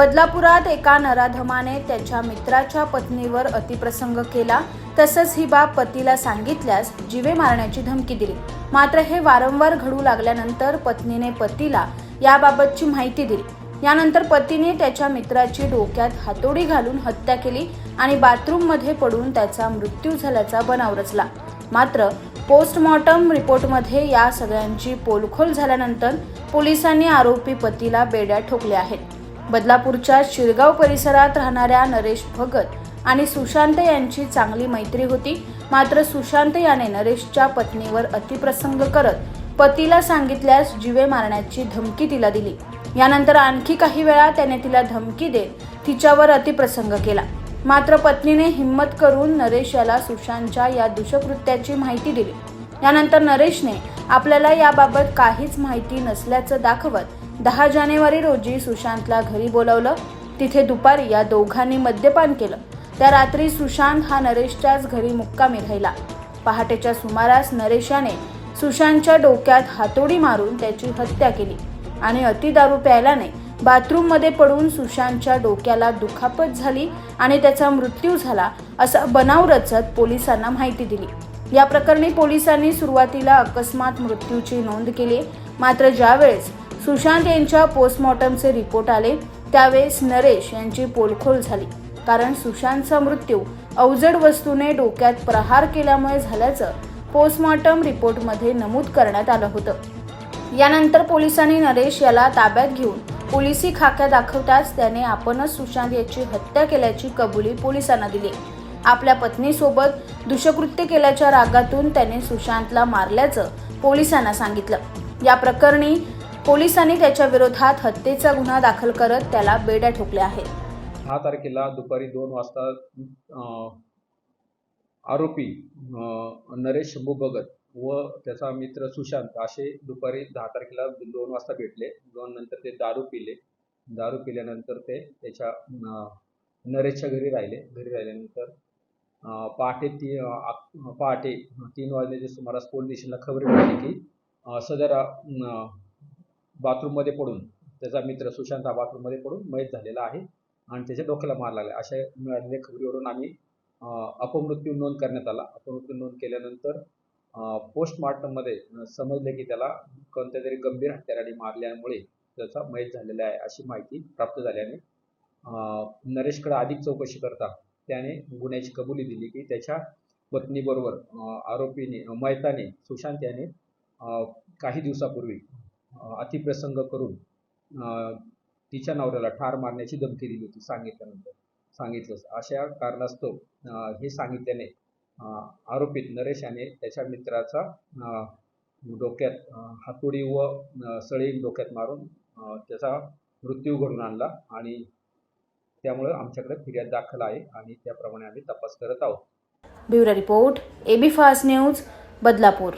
बदलापुरात एका नराधमाने त्याच्या मित्राच्या पत्नीवर अतिप्रसंग केला. तसंच ही बाब पतीला सांगितल्यास जीवे मारण्याची धमकी दिली. मात्र हे वारंवार घडू लागल्यानंतर पत्नीने पतीला याबाबतची माहिती दिली. यानंतर पतीने त्याच्या मित्राची डोक्यात हातोडी घालून हत्या केली आणि बाथरूममध्ये पडून त्याचा मृत्यू झाल्याचा बनाव रचला. मात्र पोस्टमॉर्टम रिपोर्टमध्ये या सगळ्यांची पोलखोल झाल्यानंतर पोलिसांनी आरोपी पतीला बेड्या ठोकल्या आहेत. बदलापूरच्या शिरगाव परिसरात राहणाऱ्या नरेश भगत आणि सुशांत यांची चांगली मैत्री होती. मात्र सुशांत याने नरेशच्या पत्नीवर अतिप्रसंग करत पतीला सांगितल्यास जीवे मारण्याची धमकी तिला दिली. यानंतर आणखी काही वेळा त्याने तिला धमकी देत तिच्यावर अतिप्रसंग केला. मात्र पत्नीने हिंमत करून नरेश याला सुशांतच्या या दुष्कृत्याची माहिती दिली. यानंतर नरेशने आपल्याला याबाबत काहीच माहिती नसल्याचं दाखवत दहा जानेवारी रोजी सुशांतला घरी बोलवलं. तिथे दुपारी या दोघांनी मद्यपान केलं. त्या रात्री सुशांत हा नरेशच्याच घरी मुक्कामी राहिला. पहाटेच्या सुमारास नरेशाने सुशांतच्या डोक्यात हातोडी मारून त्याची हत्या केली आणि अति दारू प्यायल्याने बाथरूममध्ये पडून सुशांतच्या डोक्याला दुखापत झाली आणि त्याचा मृत्यू झाला असा बनाव रचत पोलिसांना माहिती दिली. या प्रकरणी पोलिसांनी सुरुवातीला अकस्मात मृत्यूची नोंद केली. मात्र ज्यावेळेस सुशांत यांच्या पोस्टमॉर्टमचे रिपोर्ट आले. त्यावेळेस नरेश यांची पोलखोल झाली. कारण सुशांतचा मृत्यू अवजड वस्तूने डोक्यात प्रहार केल्यामुळे झाल्याचं पोस्टमॉर्टम रिपोर्टमध्ये नमूद करण्यात आलं होतं. यानंतर पोलिसांनी नरेश याला ताब्यात घेऊन पोलिसी खाक्या दाखवताच त्याने आपणच सुशांत याची हत्या केल्याची कबुली पोलिसांना दिली. आपल्या पत्नीसोबत दुष्कृत्य केल्याच्या रागातून त्याने सुशांतला मारल्याचं पोलिसांना सांगितलं. या प्रकरणी पोलिसांनी त्याच्या विरोधात हत्येचा गुन्हा दाखल करत त्याला बेड्या ठोकल्या आहेत. दहा तारखेला दुपारी दोन वाजता अं, आरोपी अं, नरेश शंभू भगत व त्याचा मित्र सुशांत असे दुपारी दहा तारखेला दोन वाजता भेटले. दोन नंतर ते दारू पिले. दारू पिल्यानंतर ते त्याच्या अं, नरेशच्या घरी राहिले. घरी राहिल्यानंतर अं, पहाटे ती अं, पहाटे तीन वाजल्याच्या सुमारास पोलीस स्टेशनला खबर मिळाली की अं, सदर अं, बाथरूममध्ये पडून त्याचा मित्र सुशांत हा बाथरूममध्ये पडून मयत झालेला आहे आणि त्याच्या डोक्याला मार लागला. अशा मिळालेल्या खबरीवरून आम्ही अपमृत्यू नोंद करण्यात आला. अपमृत्यू नोंद केल्यानंतर पोस्टमॉर्टममध्ये समजले की त्याला कोणत्या तरी गंभीर हत्याराने मारल्यामुळे त्याचा मयत झालेला आहे अशी माहिती प्राप्त झाल्याने नरेशकडे अधिक चौकशी करता त्याने गुन्ह्याची कबुली दिली की त्याच्या पत्नीबरोबर आरोपीने मयताने सुशांत याने काही दिवसापूर्वी अतिप्रसंग करून तिच्या नवऱ्याला ठार मारण्याची धमकी दिली होती सांगितल्यानंतर. सांगितलं अशा कारणास्तव हे सांगितल्याने आरोपित आरोपीत नरेश याने त्याच्या मित्राचा डोक्यात हातोडी व सळी डोक्यात मारून त्याचा मृत्यू घडून आणला आणि त्यामुळे आमच्याकडे फिर्याद दाखल आहे आणि त्याप्रमाणे आम्ही तपास करत आहोत. Bureau report AB fast news Badlapur.